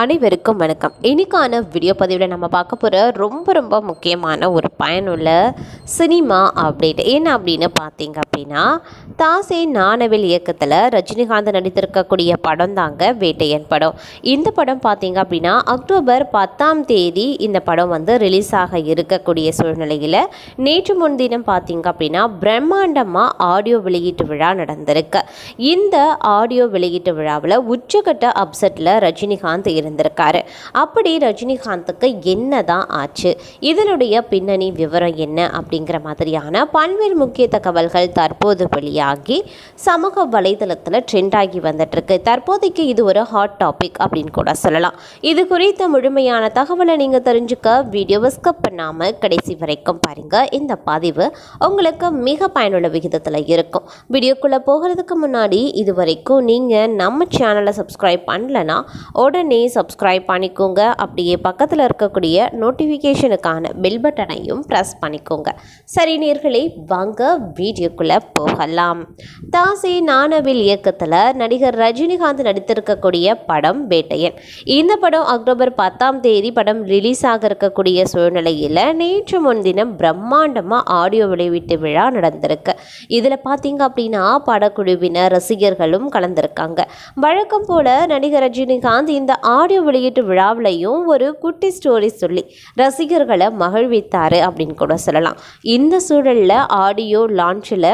அனைவருக்கும் வணக்கம். இன்றைக்கான வீடியோ பதிவில் நம்ம பார்க்க போகிற ரொம்ப ரொம்ப முக்கியமான ஒரு பயனுள்ள சினிமா அப்டேட் என்ன அப்படின்னு பார்த்தீங்க அப்படின்னா தாசே நானவில் இயக்கத்தில் ரஜினிகாந்த் நடித்திருக்கக்கூடிய படம் தாங்க வேட்டையன் படம். இந்த படம் பார்த்தீங்க அப்படின்னா அக்டோபர் பத்தாம் தேதி இந்த படம் வந்து ரிலீஸ் ஆக இருக்கக்கூடிய சூழ்நிலையில் நேற்று முன்தினம் பார்த்தீங்க அப்படின்னா பிரம்மாண்டமாக ஆடியோ வெளியீட்டு விழா நடந்திருக்கு. இந்த ஆடியோ வெளியீட்டு விழாவில் உச்சகட்ட அப்செட்டில் ரஜினிகாந்த் இருந்திருக்காரு. அப்படி ரஜினிகாந்துக்கு என்னதான் ஆச்சு? இதனுடைய பின்னணி விவரம் என்ன அப்படிங்கிற மாதிரியான பல்வேறு முக்கிய தகவல்கள் தற்போது வெளியாகி சமூக வலைதளத்தில் ட்ரெண்ட் ஆகி வந்துட்டுருக்கு. தற்போதைக்கு இது ஒரு ஹாட் டாபிக் அப்படின்னு கூட சொல்லலாம். இது குறித்த முழுமையான தகவலை நீங்கள் தெரிஞ்சுக்க வீடியோவை ஸ்கப் பண்ணாமல் கடைசி வரைக்கும் பாருங்க. இந்த பதிவு உங்களுக்கு மிக பயனுள்ள விகிதத்தில் இருக்கும். வீடியோக்குள்ளே போகிறதுக்கு முன்னாடி இது வரைக்கும் நீங்கள் நம்ம சேனலை சப்ஸ்கிரைப் பண்ணலன்னா உடனே சப்ஸ்கிரைப் பண்ணிக்கோங்க. அப்படியே பக்கத்தில் இருக்கக்கூடிய நோட்டிஃபிகேஷனுக்கான பெல் பட்டனையும் ப்ரெஸ் பண்ணிக்கோங்க. சரி நேர்களே வாங்க வீடியோக்குள்ளே போகலாம். தாசி நானவில் இயக்கத்தில் நடிகர் ரஜினிகாந்த் நடித்திருக்கக்கூடிய படம் வேட்டையன். இந்த படம் அக்டோபர் பத்தாம் தேதி படம் ரிலீஸ் ஆக இருக்கக்கூடிய சூழ்நிலையில் நேற்று முன்தினம் பிரம்மாண்டமாக ஆடியோ வெளியீட்டு விழா நடந்திருக்கு. இதில் பார்த்தீங்க அப்படின்னா படக்குழுவினர் ரசிகர்களும் கலந்திருக்காங்க. வழக்கம் போல நடிகர் ரஜினிகாந்த் இந்த ஆடியோ ஆடியோ வெளியீட்டு விழாவிலையும் ஒரு குட்டி ஸ்டோரி சொல்லி ரசிகர்களை மகிழ்வித்தார் அப்படின்னு கூட சொல்லலாம். இந்த சூழலில் ஆடியோ லான்ச்சில்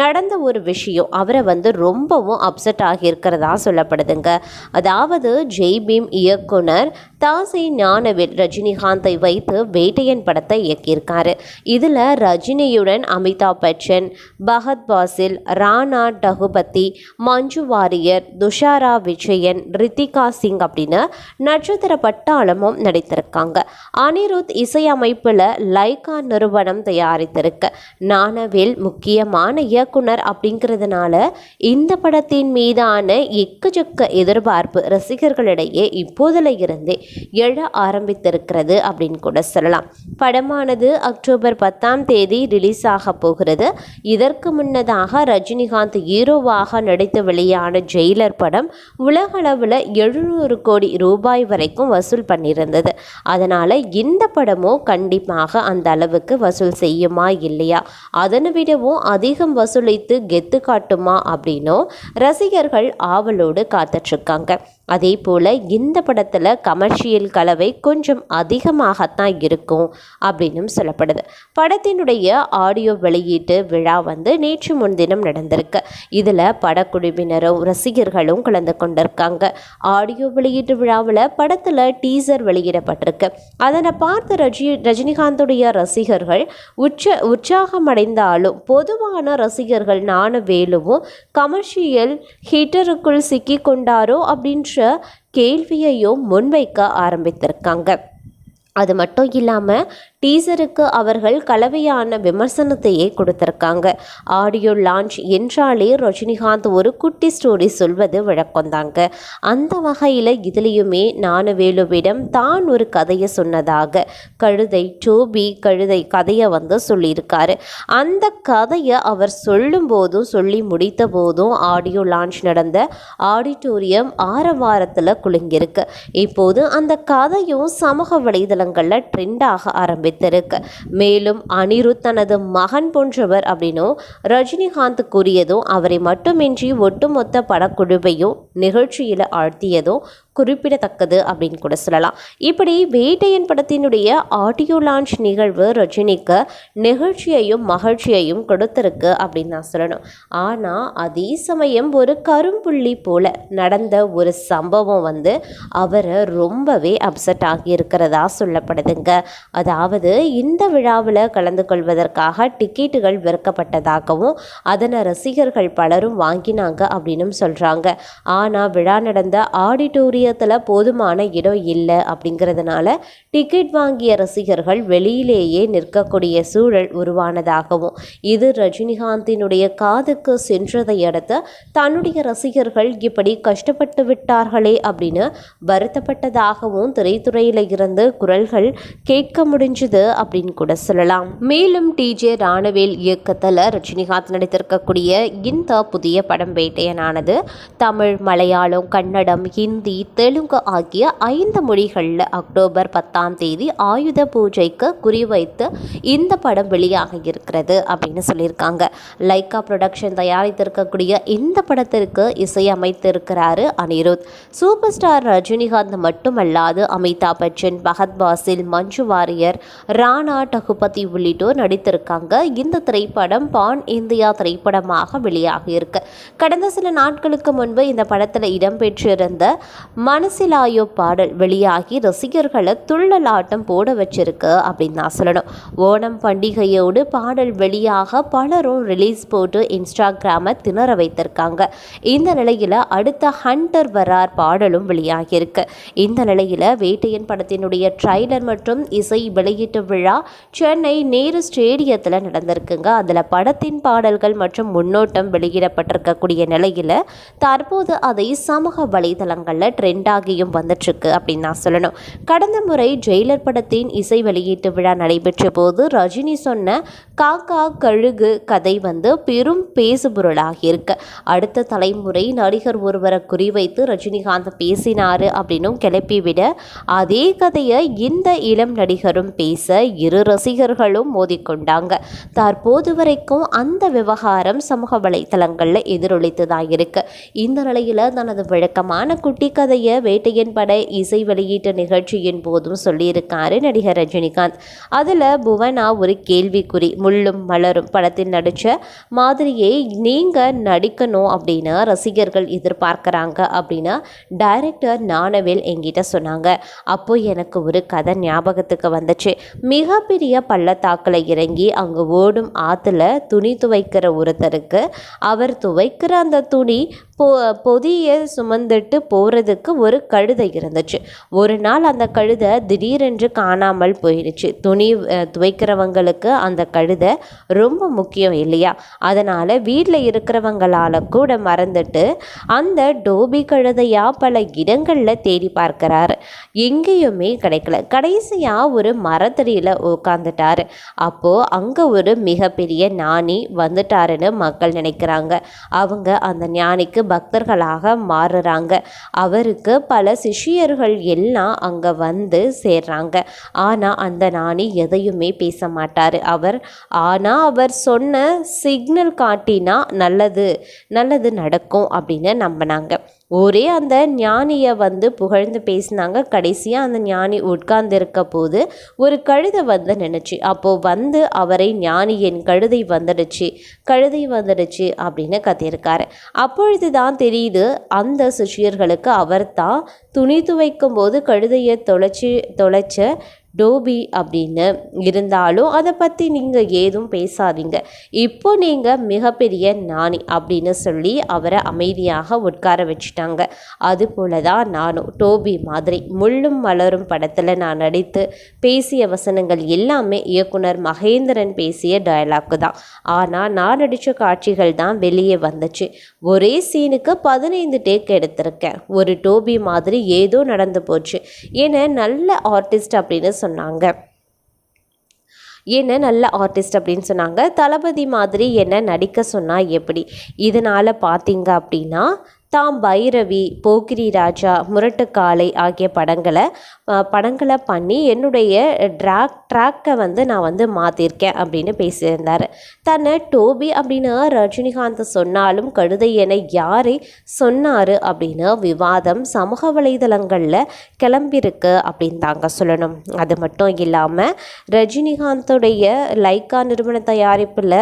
நடந்த ஒரு விஷயம் அவரை வந்து ரொம்பவும் அப்செட் ஆகியிருக்கிறதா சொல்லப்படுதுங்க. அதாவது ஜெய்பீம் இயக்குனர் தாசை ஞானவில் ரஜினிகாந்தை வைத்து வேட்டையன் படத்தை இயக்கியிருக்காரு. இதில் ரஜினியுடன் அமிதாப் பச்சன் பகத் பாசில் ராணா டகுபதி மஞ்சு வாரியர் துஷாரா விஜயன் ரித்திகா சிங் அப்படின்னு நட்சத்திர பட்டாளமும் நடித்திருக்காங்க. அனிருத் இசையமைப்பில் லைகா நிறுவனம் தயாரித்திருக்கு. நானவேல் முக்கியமான இயக்குனர் அப்படிங்கிறதுனால இந்த படத்தின் மீதான எக்கச்சக்க எதிர்பார்ப்பு ரசிகர்களிடையே இப்போதில் இருந்தே எழ ஆரம்பித்திருக்கிறது அப்படின்னு கூட சொல்லலாம். படமானது அக்டோபர் பத்தாம் தேதி ரிலீஸ் ஆக போகிறது. இதற்கு முன்னதாக ரஜினிகாந்த் ஹீரோவாக நடித்து வெளியான ஜெயிலர் படம் உலகளவில் எழுநூறு கோடி ரூபாய் வரைக்கும் வசூல் பண்ணியிருந்தது. அதனால் இந்த படமும் கண்டிப்பாக அந்த அளவுக்கு வசூல் செய்யுமா இல்லையா? அதனை விடவும் அதிகம் வசூலித்து கெத்து காட்டுமா அப்படின்னும் ரசிகர்கள் ஆவலோடு காத்துட்ருக்காங்க. அதே போல் இந்த படத்தில் கமர்ஷியல் கலவை கொஞ்சம் அதிகமாகத்தான் இருக்கும் அப்படின்னும் சொல்லப்படுது. படத்தினுடைய ஆடியோ வெளியீட்டு விழா வந்து நேற்று முன்தினம் நடந்திருக்கு. இதில் படக்குழுவினரும் ரசிகர்களும் கலந்து கொண்டிருக்காங்க. ஆடியோ வெளியீட்டு விழாவில் படத்தில் டீசர் வெளியிடப்பட்டிருக்கு. அதனை பார்த்து ரஜி ரஜினிகாந்துடைய ரசிகர்கள் உற்ச உற்சாகமடைந்தாலும் பொதுவான ரசிகர்கள் நானும் வேலுவும் கமர்ஷியல் ஹிட்டருக்குள் சிக்கி கொண்டாரோ அப்படின்ற கேள்வியையும் முன்வைக்க ஆரம்பித்திருக்காங்க. அது மட்டும் இல்லாமல் டீசருக்கு அவர்கள் கலவையான விமர்சனத்தையே கொடுத்துருக்காங்க. ஆடியோ லான்ச் என்றாலே ரஜினிகாந்த் ஒரு குட்டி ஸ்டோரி சொல்வது வழக்கம்தாங்க. அந்த வகையில் இதுலேயுமே ஞானவேலுவிடம் தான் ஒரு கதையை சொன்னதாக கழுதை டோபி கழுதை கதையை வந்து சொல்லியிருக்காரு. அந்த கதையை அவர் சொல்லும்போதும் சொல்லி முடித்த போதும் ஆடியோ லான்ச் நடந்த ஆடிட்டோரியம் ஆரவாரத்தில் குலுங்கியிருக்கு. இப்போது அந்த கதையும் சமூக வலைதளங்களில் ட்ரெண்டாக ஆரம்பித்து வைத்திருக்கு. மேலும் அனிருத் தனது மகன் போன்றவர் அப்படின்னும் ரஜினிகாந்த் கூறியதும் அவரை மட்டுமின்றி ஒட்டுமொத்த படக்குழுவையும் நிகழ்ச்சியில் ஆழ்த்தியதும் குறிப்பிடத்தக்கது அப்படின்னு கூட சொல்லலாம். இப்படி வேட்டையன் படத்தினுடைய ஆடியோ லான்ச் நிகழ்வு ரஜினிக்கு நிகழ்ச்சியையும் மகிழ்ச்சியையும் கொடுத்துருக்கு அப்படின்னு நான் சொல்லணும். ஆனால் அதே சமயம் ஒரு கரும்புள்ளி போல நடந்த ஒரு சம்பவம் வந்து அவரை ரொம்பவே அப்செட் ஆகியிருக்கிறதா சொல்லப்படுதுங்க. அதாவது இந்த விழாவில் கலந்து கொள்வதற்காக டிக்கெட்டுகள் விற்கப்பட்டதாகவும் அதனை ரசிகர்கள் பலரும் வாங்கினாங்க அப்படின்னு சொல்கிறாங்க ஆனால் விழா நடந்த ஆடிட்டோரிய நிலையத்தில் போதுமான இடம் இல்லை அப்படிங்கிறதுனால டிக்கெட் வாங்கிய ரசிகர்கள் வெளியிலேயே நிற்கக்கூடிய சூழல் உருவானதாகவும் இது ரஜினிகாந்தினுடைய காதுக்கு சென்றதை அடுத்து தன்னுடைய ரசிகர்கள் இப்படி கஷ்டப்பட்டு விட்டார்களே அப்படின்னு வருத்தப்பட்டதாகவும் திரைத்துறையில் இருந்து குரல்கள் கேட்க முடிஞ்சது அப்படின்னு கூட சொல்லலாம். மேலும் டிஜே ராணவேல் இயக்கத்தில் ரஜினிகாந்த் நடித்திருக்கக்கூடிய இந்த புதிய படம் வேட்டையனானது தமிழ் மலையாளம் கன்னடம் ஹிந்தி தெலுங்கு ஆகிய ஐந்து மொழிகளில் அக்டோபர் பத்தாம் தேதி ஆயுத பூஜைக்கு குறிவைத்து இந்த படம் வெளியாக இருக்கிறது அப்படின்னு சொல்லியிருக்காங்க. லைக்கா ப்ரொடக்ஷன் தயாரித்திருக்கக்கூடிய இந்த படத்திற்கு இசையமைத்திருக்கிறாரு அனிருத். சூப்பர் ஸ்டார் ரஜினிகாந்த் மட்டுமல்லாது அமிதாப் பச்சன் பகத் பாசில் மஞ்சு வாரியர் ராணா டகுபதி உள்ளிட்டோர் நடித்திருக்காங்க. இந்த திரைப்படம் பான் இந்தியா திரைப்படமாக வெளியாகி இருக்கு கடந்த சில நாட்களுக்கு முன்பு இந்த படத்தில் இடம்பெற்றிருந்த மனசிலாயோ பாடல் வெளியாகி ரசிகர்களை துள்ளலாட்டம் போட வச்சிருக்கு அப்படின்னு தான் சொல்லணும். ஓணம் பண்டிகையோடு பாடல் வெளியாக பலரும் ரிலீஸ் போட்டு இன்ஸ்டாகிராமை திணற வைத்திருக்காங்க. இந்த நிலையில் அடுத்த ஹண்டர் வரார் பாடலும் வெளியாகியிருக்கு. இந்த நிலையில் வேட்டையன் படத்தினுடைய ட்ரைலர் மற்றும் இசை வெளியீட்டு விழா சென்னை நேரு ஸ்டேடியத்தில் நடந்திருக்குங்க. அதில் படத்தின் பாடல்கள் மற்றும் முன்னோட்டம் வெளியிடப்பட்டிருக்கக்கூடிய நிலையில் தற்போது அதை சமூக வலைதளங்களில் ட்ரெண்டாகியும் வந்துட்டுருக்கு அப்படின்னு நான் சொல்லணும். கடந்த முறை ஜெயிலர் படத்தின் இசை வெளியீட்டு விழா நடைபெற்ற போது ரஜினி சொன்ன காக்கா கழுகு கதை வந்து பெரும் பேசுபொருளாகியிருக்கு. அடுத்த தலைமுறை நடிகர் ஒருவரை குறிவைத்து ரஜினிகாந்த் பேசினாரு அப்படின்னும் கிளப்பிவிட அதே கதையை இந்த இளம் நடிகரும் பேச இரு ரசிகர்களும் மோதிக்கொண்டாங்க. தற்போது வரைக்கும் அந்த விவகாரம் சமூக வலைத்தளங்களில் தான் இருக்கு. இந்த நிலையில் தனது வழக்கமான குட்டி கதையை வேட்டையன் பட இசை வெளியீட்டு நிகழ்ச்சியின் போதும் சொல்லியிருக்காரு நடிகர் ரஜினிகாந்த். அதில் புவனா ஒரு கேள்விக்குறி முள்ளும் மலரும் படத்தில் நடித்த மாதிரியே நீங்கள் நடிக்கணும் அப்படின்னு ரசிகர்கள் எதிர்பார்க்குறாங்க அப்படின்னு டைரக்டர் ஞானவேல் என்கிட்ட சொன்னாங்க. அப்போ எனக்கு ஒரு கதை ஞாபகத்துக்கு வந்துச்சு. மிகப்பெரிய பள்ளத்தாக்கில் இறங்கி அங்கே ஓடும் ஆற்றுல துணி துவைக்கிற ஒருத்தருக்கு அவர் துவைக்கிற அந்த துணி பொ பொதியை சுமந்துட்டு போகிறதுக்கு ஒரு கழுதை இருந்துச்சு. ஒரு நாள் அந்த கழுதை திடீரென்று காணாமல் போயிடுச்சு. துணி துவைக்கிறவங்களுக்கு அந்த கழுதை ரொம்ப முக்கியம் இல்லையா? அதனால் வீட்டில் இருக்கிறவங்களால் கூட மறந்துட்டு அந்த டோபி கழுதையாக பல இடங்களில் தேடி பார்க்குறாரு. எங்கேயுமே கிடைக்கல. கடைசியாக ஒரு மரத்தடியில் உட்காந்துட்டாரு அப்போது அங்கே ஒரு மிகப்பெரிய ஞானி வந்துட்டாருன்னு மக்கள் நினைக்கிறாங்க. அவங்க அந்த ஞானிக்கு பக்தர்களாக மாறுறாங்க. அவருக்கு பல சிஷ்யர்கள் எல்லாம் அங்கே வந்து சேர்றாங்க. ஆனால் அந்த நாணி எதையுமே பேச மாட்டார். அவர் ஆனால் அவர் சொன்ன சிக்னல் காட்டினா நல்லது நல்லது நடக்கும் அப்படின்னு நம்பினாங்க. ஒரே அந்த ஞானியை வந்து புகழ்ந்து பேசினாங்க. கடைசியாக அந்த ஞானி உட்கார்ந்திருக்க போது ஒரு கழுதை வந்து நினச்சி அப்போது வந்து அவரை ஞானி என் கழுதை வந்துடுச்சு. கழுதை வந்துடுச்சு அப்படின்னு கத்தியிருக்காரு. அப்பொழுது தான் தெரியுது அந்த சிஷியர்களுக்கு அவர் தான் துணி துவைக்கும் போது கழுதையை தொலைச்சி தொலைச்ச டோபி அப்படின்னு இருந்தாலும் அதை பற்றி நீங்கள் ஏதும் பேசாதீங்க. இப்போ நீங்கள் மிகப்பெரிய நாணி அப்படின்னு சொல்லி அவரை அமைதியாக உட்கார வச்சுட்டாங்க. அதுபோல தான் நானும் டோபி மாதிரி முள்ளும் மலரும் படத்தில் நான் நடித்து பேசிய வசனங்கள் எல்லாமே இயக்குனர் மகேந்திரன் பேசிய டயலாக்கு தான். ஆனால் நான் நடித்த காட்சிகள் தான் வெளியே வந்துச்சு. ஒரே சீனுக்கு பதினைந்து டேக் எடுத்திருக்கேன். ஒரு டோபி மாதிரி ஏதோ நடந்து போச்சு. ஏன்னா நல்ல ஆர்டிஸ்ட் அப்படின்னு சொன்னாங்க. என்ன நல்ல ஆர்டிஸ்ட் அப்படின்னு சொன்னாங்க. தளபதி மாதிரி என்ன நடிக்க சொன்னால் எப்படி? இதனால் பார்த்தீங்க அப்படின்னா தாம் பைரவி போக்கிரி ராஜா முரட்டுக்காலை ஆகிய படங்களை படங்களை பண்ணி என்னுடைய ட்ராக் ட்ராக்கை வந்து நான் வந்து மாற்றிருக்கேன் அப்படின்னு பேசியிருந்தார். தன்னை டோபி அப்படின்னு ரஜினிகாந்த் சொன்னாலும் கழுதை என யாரை சொன்னார் அப்படின்னு விவாதம் சமூக வலைதளங்களில் கிளம்பியிருக்கு அப்படின்னு தாங்க சொல்லணும். அது மட்டும் இல்லாமல் ரஜினிகாந்தோடைய லைக்கா நிறுவன தயாரிப்பில்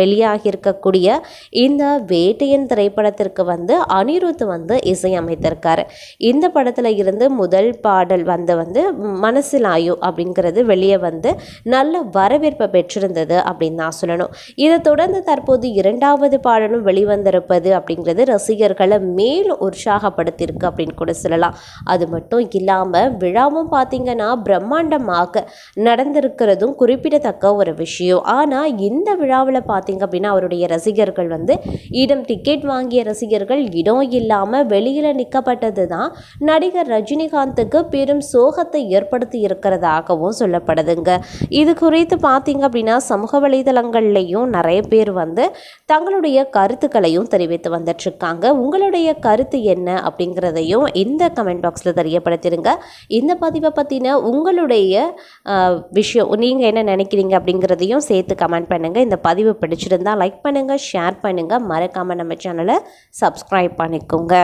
வெளியாகியிருக்கக்கூடிய இந்த வேட்டையன் திரைப்படத்திற்கு வந்து அனிருத் வந்து இசையமைத்திருக்காரு. இந்த படத்தில் இருந்து முதல் பாடல் வந்து வந்து மனசிலாயு அப்படிங்கிறது வெளியே வந்து நல்ல வரவேற்பை பெற்றிருந்தது அப்படின்னு நான் சொல்லணும். இதை தொடர்ந்து தற்போது இரண்டாவது பாடலும் வெளிவந்திருப்பது அப்படிங்கிறது ரசிகர்களை மேலும் உற்சாகப்படுத்தியிருக்கு அப்படின்னு கூட சொல்லலாம். அது மட்டும் இல்லாமல் விழாவும் பார்த்தீங்கன்னா பிரம்மாண்டமாக நடந்திருக்கிறதும் குறிப்பிடத்தக்க ஒரு விஷயம். ஆனால் இந்த விழாவில் பார்த்தீங்க அப்படின்னா அவருடைய ரசிகர்கள் வந்து இடம் டிக்கெட் வாங்கிய ரசிகர்கள் இடம் பயம் இல்லாமல் வெளியில் நிற்கப்பட்டது தான் நடிகர் ரஜினிகாந்துக்கு பெரும் சோகத்தை ஏற்படுத்தி இருக்கிறதாகவும் சொல்லப்படுதுங்க. இது குறித்து பார்த்தீங்க அப்படின்னா சமூக வலைதளங்கள்லையும் நிறைய பேர் வந்து தங்களுடைய கருத்துக்களையும் தெரிவித்து வந்துட்டுருக்காங்க உங்களுடைய கருத்து என்ன அப்படிங்கிறதையும் இந்த கமெண்ட் பாக்ஸில் தெரியப்படுத்திடுங்க இந்த பதிவை பற்றின உங்களுடைய விஷயம் நீங்கள் என்ன நினைக்கிறீங்க அப்படிங்கிறதையும் சேர்த்து கமெண்ட் பண்ணுங்கள் இந்த பதிவு பிடிச்சிருந்தா லைக் பண்ணுங்கள் ஷேர் பண்ணுங்கள் மறக்காமல் நம்ம சேனலை சப்ஸ்கிரைப் பண்ணிக்கோங்க